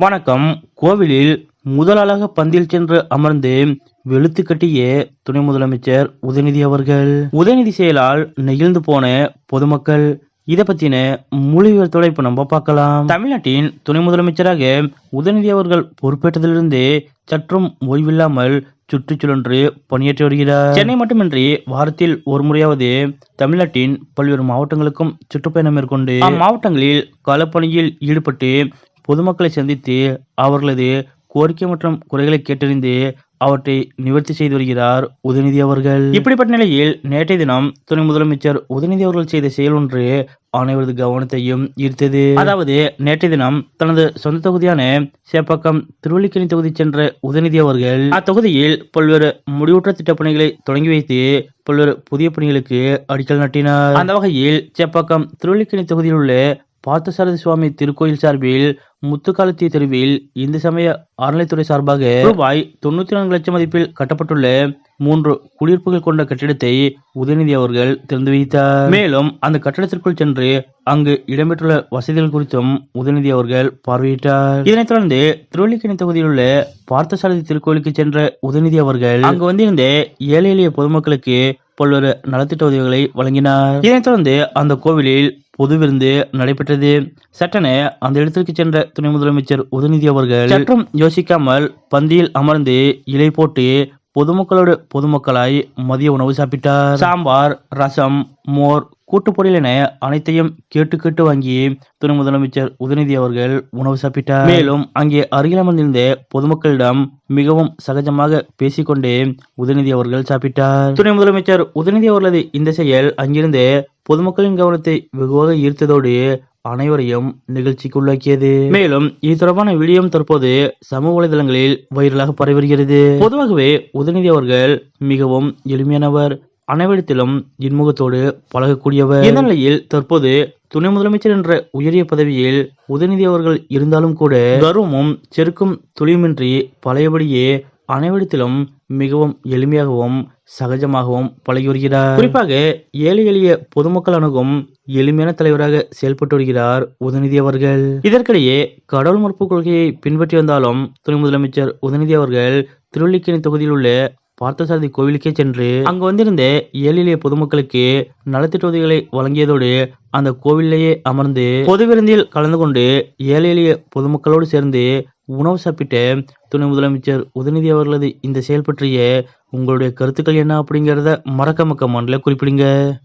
வணக்கம். கோவிலில் முதலாளாக பந்தில் சென்று அமர்ந்து வெளுத்து கட்டிய துணை முதலமைச்சர் உதயநிதி அவர்கள். உதயநிதி செயலால் நெகிழ்ந்து போன பொதுமக்கள் இதை பத்தின மொழிவர்த்தோட இப்ப நம்ம பார்க்கலாம். தமிழ்நாட்டின் துணை முதலமைச்சராக உதயநிதி அவர்கள் பொறுப்பேற்றதிலிருந்து சற்றும் ஓய்வில்லாமல் சுற்றுச்சூழன்று பணியாற்றி வருகிறார். சென்னை மட்டுமின்றி வாரத்தில் ஒரு முறையாவது தமிழ்நாட்டின் பல்வேறு மாவட்டங்களுக்கும் சுற்றுப்பயணம் மேற்கொண்டு அம்மாவட்டங்களில் களப்பணியில் ஈடுபட்டு பொதுமக்களை சந்தித்து அவர்களது கோரிக்கை மற்றும் குறைகளை கேட்டறிந்து அவற்றை நிவர்த்தி செய்து வருகிறார் உதயநிதி அவர்கள். இப்படிப்பட்ட நிலையில் நேற்றைய தினம் துணை முதலமைச்சர் உதயநிதி அவர்கள் செய்த செயல் ஒன்று அனைவரது கவனத்தையும் ஈர்த்தது. அதாவது நேற்றைய தினம் தனது சொந்த தொகுதியான சேப்பாக்கம் திருவள்ளிக்கணி தொகுதி சென்ற உதயநிதி அவர்கள் அத்தொகுதியில் பல்வேறு முடிவுற்ற திட்டப்பணிகளை தொடங்கி வைத்து பல்வேறு புதிய பணிகளுக்கு அடிக்கல் நாட்டினார். அந்த வகையில் சேப்பாக்கம் திருவள்ளிக்கணி தொகுதியில் உள்ள பார்த்தசாரதி சுவாமி திருக்கோயில் சார்பில் முத்துக்காலத்தி தெருவில் இந்து சமய அறநிலைத்துறை சார்பாக ரூபாய் தொண்ணூத்தி நான்கு லட்சம் மதிப்பில் கட்டப்பட்டுள்ள மூன்று குடியிருப்புகள் கொண்ட கட்டிடத்தை உதயநிதி அவர்கள் திறந்து வைத்தார் மேலும் அந்த கட்டிடத்திற்குள் சென்று அங்கு இடம்பெற்றுள்ள வசதிகள் குறித்தும் உதயநிதி அவர்கள் பார்வையிட்டார். இதனைத் தொடர்ந்து திருவள்ளிக்கணி தொகுதியில் உள்ள பார்த்தசாரதி திருக்கோயிலுக்கு சென்ற உதயநிதி அவர்கள் அங்கு வந்திருந்த ஏழை எளிய பொதுமக்களுக்கு பல்வேறு நலத்திட்ட உதவிகளை வழங்கினார். இதனைத் தொடர்ந்து அந்த கோவிலில் பொது விருந்து நடைபெற்றது. சட்டென அந்த இடத்திற்கு சென்ற துணை முதலமைச்சர் உதயநிதி அவர்கள் சற்றும் யோசிக்காமல் பந்தியில் அமர்ந்து இலை போட்டு பொதுமக்களோட பொதுமக்களாய் மதிய உணவு சாப்பிட்டார். சாம்பார் ரசம் மோர் கூட்டு பொரியல் என அனைத்தையும் கேட்டு கேட்டு வாங்கி துணை முதலமைச்சர் உதயநிதி அவர்கள் உணவு சாப்பிட்டார். மேலும் அங்கே அருகில் அமர்ந்திருந்த பொதுமக்களிடம் மிகவும் சகஜமாக பேசிக்கொண்டே உதயநிதி அவர்கள் சாப்பிட்டார். துணை முதலமைச்சர் உதயநிதி அவர்களது இந்த செயல் அங்கிருந்து பொதுமக்களின் கவனத்தை வெகுவாக ஈர்த்ததோடு அனைவரையும் நிகழ்ச்சிக்கு உள்ளாக்கியது மேலும் இது தொடர்பான வீடியோ தற்போது சமூக வலைதளங்களில் வைரலாக பரவி வருகிறது. பொதுவாகவே உதயநிதி அவர்கள் மிகவும் எளிமையானவர். அனைவரிடத்திலும் இன்முகத்தோடு பழகக்கூடியவர். இந்த நிலையில் தற்போது துணை முதலமைச்சர் என்ற உயரிய பதவியில் உதயநிதி அவர்கள் இருந்தாலும் கூட கர்வமும் செருக்கும் துளியுமின்றி பழையபடியே அனைவரிடத்திலும் மிகவும் எளிமையாகவும் சகஜமாகவும் பழகி வருகிறார். குறிப்பாக ஏழை எளிய பொதுமக்கள் அணுகும் எளிமையான தலைவராக செயல்பட்டு வருகிறார் உதயநிதி அவர்கள். இதற்கிடையே கடவுள் மறுப்பு கொள்கையை பின்பற்றி வந்தாலும் துணை முதலமைச்சர் உதயநிதி அவர்கள் திருவள்ளிக்கேணி தொகுதியில் உள்ள பார்த்தசாரதி கோவிலுக்கே சென்று அங்கு வந்திருந்த ஏழை எளிய பொதுமக்களுக்கு நலத்திட்ட உதவிகளை வழங்கியதோடு அந்த கோவிலேயே அமர்ந்து பொது விருந்தில் கலந்து கொண்டு ஏழை எளிய பொதுமக்களோடு சேர்ந்து உணவு சாப்பிட்டு துணை முதலமைச்சர் உதயநிதி அவர்களது இந்த செயல் பற்றிய உங்களுடைய கருத்துக்கள் என்ன அப்படிங்கிறத மறக்காம கமெண்ட்ல குறிப்பிடுங்க.